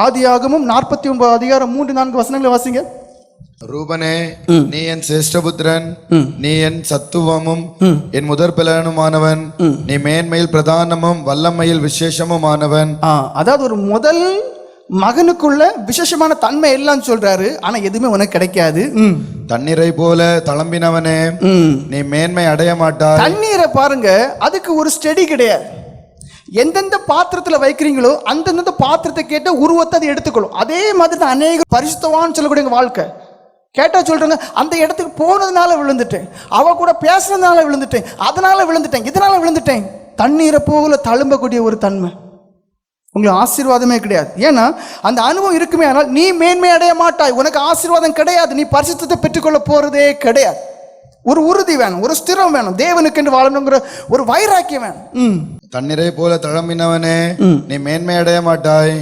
ஆதியாகமும் நாற்பத்தி ஒன்பது அதிகாரம் மூன்று நான்கு வசனங்களை வாசிங்க. ரூபனே நீ என் சிரேஷ்டபுத்திரன் நீ என் சத்துவமும் என் முதற் பிளனுமானவன் நீ மேன்மையில் பிரதானமும் வல்லமையில் விசேஷமுமானவன். ஆ, அதாவது ஒரு முதல் மகனுக்குள்ள விசேஷமான தன்மை எல்லாம் சொல்றாரு ஆனா எதுவுமே உனக்கு கிடைக்காது. தண்ணீரை போல தளம்பினவனே. நீ மேன்மை அடைய மாட்டாய். தண்ணீரை பாருங்க அதுக்கு ஒரு ஸ்டெடி கிடையாது. எந்தெந்த பாத்திரத்தில் வைக்கிறீங்களோ அந்தந்த பாத்திரத்தை கேட்ட உருவத்தை அது எடுத்துக்கொள்ளும். அதே மாதிரி தான் அநேக பரிசுத்தவான்னு சொல்லக்கூடிய எங்கள் வாழ்க்கை. கேட்டால் சொல்கிறாங்க அந்த இடத்துக்கு போனதுனால விழுந்துட்டேன். அவ கூட பேசுனதுனால விழுந்துட்டேன். அதனால் விழுந்துட்டேன். இதனால் விழுந்துட்டேன். தண்ணீரை போகல தழும்பக்கூடிய ஒரு தன்மை. உங்களுக்கு ஆசீர்வாதமே கிடையாது. ஏன்னா அந்த அனுபவம் இருக்குமே ஆனால் நீ மேன்மை அடைய மாட்டாய். உனக்கு ஆசீர்வாதம் கிடையாது. நீ பரிசுத்தத்தை பெற்றுக்கொள்ள போகிறதே கிடையாது. ஒரு உறுதி வேணும் ஒரு ஸ்திரம் வேணும் தேவனுக்கு என்று வாழணுங்கிற ஒரு வைராக்கியம் வேணும். தண்ணீரை போல தளம்பினவனே நீ மேன்மை அடைய மாட்டாய்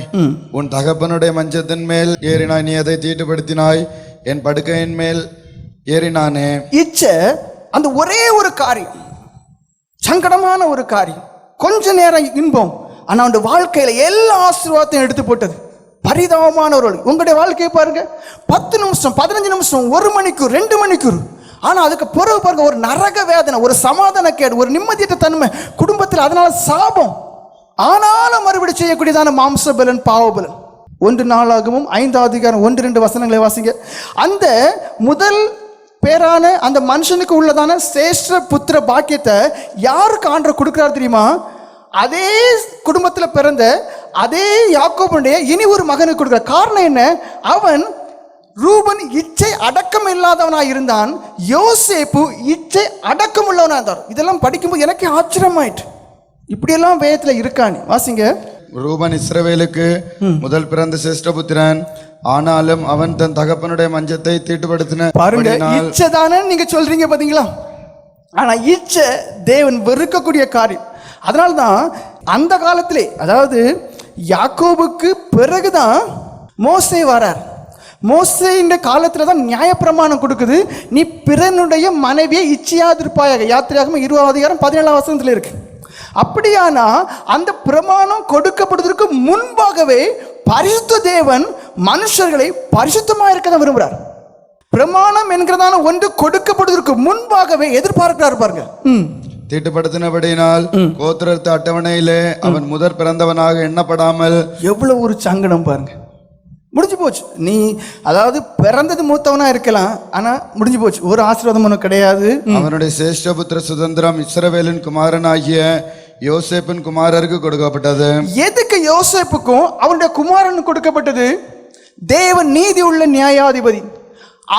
உன் தகப்பனுடைய மஞ்சத்தின் மேல் ஏறினாய் நீ அதை தீட்டுப்படுத்தினாய். என் படுக்கையின் மேல் ஏறினானே. இச்சை அந்த ஒரே ஒரு காரியம் சங்கடமான ஒரு காரியம். கொஞ்ச நேரம் இன்பம் ஆனா அவனுடைய வாழ்க்கையில எல்லா ஆசீர்வாதத்தையும் எடுத்து போட்டது. பரிதாபமான ஒரு. உங்களுடைய வாழ்க்கையை பாருங்க. பத்து நிமிஷம் பதினஞ்சு நிமிஷம் ஒரு மணிக்கூர் ரெண்டு மணிக்கூர் ஆனால் அதுக்கு பிறகு பாருங்க ஒரு நரக வேதனை ஒரு சமாதான கேடு ஒரு நிம்மதியற்ற தன்மை குடும்பத்தில் அதனால சாபம். ஆனாலும் மறுபடி செய்யக்கூடியதான மாம்சபலன் பாவபலன். ஒன்று நாளாகவும் ஐந்தாவது அதிகாரம் ஒன்று ரெண்டு வசனங்களை வாசிங்க. அந்த முதல் பேரான அந்த மனுஷனுக்கு உள்ளதான சேஷ்ட புத்திர பாக்கியத்தை யாருக்கு ஆண்டர் கொடுக்குறாரு தெரியுமா? அதே குடும்பத்தில் பிறந்த அதே யாக்கோபனுடைய இனி ஒரு மகனுக்கு கொடுக்குற காரணம் என்ன? அவன் ரூபன் இச்சை அடக்கம் இல்லாதவனாக இருந்தான். யோசேப்பு இச்சை அடக்கம் உள்ளவனாக இருந்தார் இதெல்லாம் படிக்கும்போது எனக்கே ஆச்சரியமாயிட்டு இப்படியெல்லாம் வேதத்தில் இருக்கானே வாசிங்க. ரூபன் இஸ்ரவேலுக்கு முதல் பிறந்த சிரேஷ்டபுத்திரன் ஆனாலும் அவன் தன் தகப்பனுடைய மஞ்சத்தை தீட்டுப்படுத்தின பாருங்க இச்சை தானே நீங்க சொல்றீங்க பாத்தீங்களா? ஆனா இச்சை தேவன் வெறுக்கக்கூடிய காரியம். அதனால தான் அந்த காலத்திலே அதாவது யாக்கோபுக்கு பிறகுதான் மோசே வரார். மோசேஇந்த காலத்துல தான் நியாயப்பிரமாணம் கொடுக்குது. நீ பிறனுடைய மனைவியை இச்சையாதிருப்பாயாக. யாத்திரையாகவும் இருபது அதிகாரம் பதினேழாம் வசனத்துல இருக்கு. அப்படியானா அந்த பிரமாணம் கொடுக்கப்படுவதற்கு முன்பாகவே பரிசுத்த தேவன் மனுஷர்களை பரிசுத்தமா இருக்க தான் விரும்புறார். பிரமாணம் என்கிறதான ஒன்று கொடுக்கப்படுவதற்கு முன்பாகவே எதிர்பார்க்கிறார் பாருங்க. தீட்டுப்படுத்தினபடியினால் கோத்திரத்து அட்டவணையிலே அவன் முதற் பிறந்தவனாக எண்ணப்படாமல் எவ்வளவு ஒரு சங்கடம் பாருங்க. முடிஞ்சு போச்சு. நீ அதாவது பிறந்தது மூத்தவனா இருக்கலாம் ஆனா முடிஞ்சு போச்சு. ஒரு ஆசீர்வாதம் உனக்கு கிடையாது. அவனுடைய சிரேஷ்டபுத்திர சுதந்திரம் இஸ்ரவேலின் குமாரனாகிய யோசேப்பின் குமாரருக்கு கொடுக்கப்பட்டது. எதுக்கு யோசேப்புக்கும் அவனுடைய குமாரனுக்கு கொடுக்கப்பட்டது? தேவன் நீதி உள்ள நியாயாதிபதி.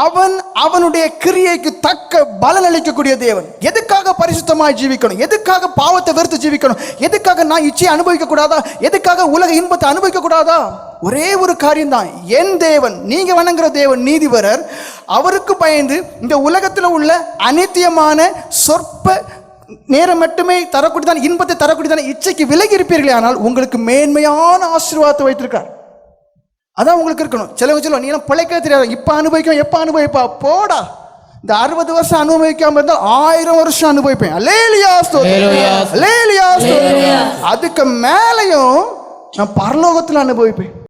அவன் அவனுடைய கிரியைக்கு தக்க பலன் அளிக்கக்கூடிய தேவன். எதுக்காக பரிசுத்தமாய் ஜீவிக்கணும்? எதுக்காக பாவத்தை வெறுத்து ஜீவிக்கணும்? எதுக்காக நான் இச்சையை அனுபவிக்க கூடாதா எதுக்காக உலக இன்பத்தை அனுபவிக்க கூடாதா ஒரே ஒரு காரியம் தான் என் தேவன் நீங்க வணங்குற தேவன் நீதிபரர் அவருக்கு பயந்து இந்த உலகத்தில் உள்ள அனித்தியமான சொற்ப நேரம் மட்டுமே தரக்கூடியதான இன்பத்தை தரக்கூடியதான இச்சைக்கு விலகி இருப்பீர்களே ஆனால் உங்களுக்கு மேன்மையான ஆசீர்வாதத்தை வைத்திருக்கார் அதான் உங்களுக்கு இருக்கணும். சிலவங்க சொல்லுவோம் நீ எல்லாம் பிழைக்க தெரியாது? இப்ப அனுபவிக்கும் எப்ப அனுபவிப்பா? போடா. இந்த அறுபது வருஷம் அனுபவிக்காம இருந்தா ஆயிரம் வருஷம் அனுபவிப்பேன். அதுக்கு மேலையும் நான் பரலோகத்தில் அனுபவிப்பேன்.